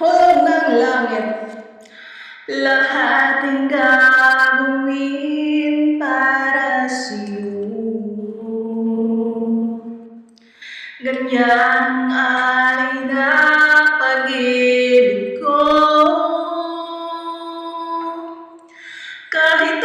hulog ng langit. Lahat ay gagawin para sa'yo. Ganyan ang alay na pag-ibig ko. Kahit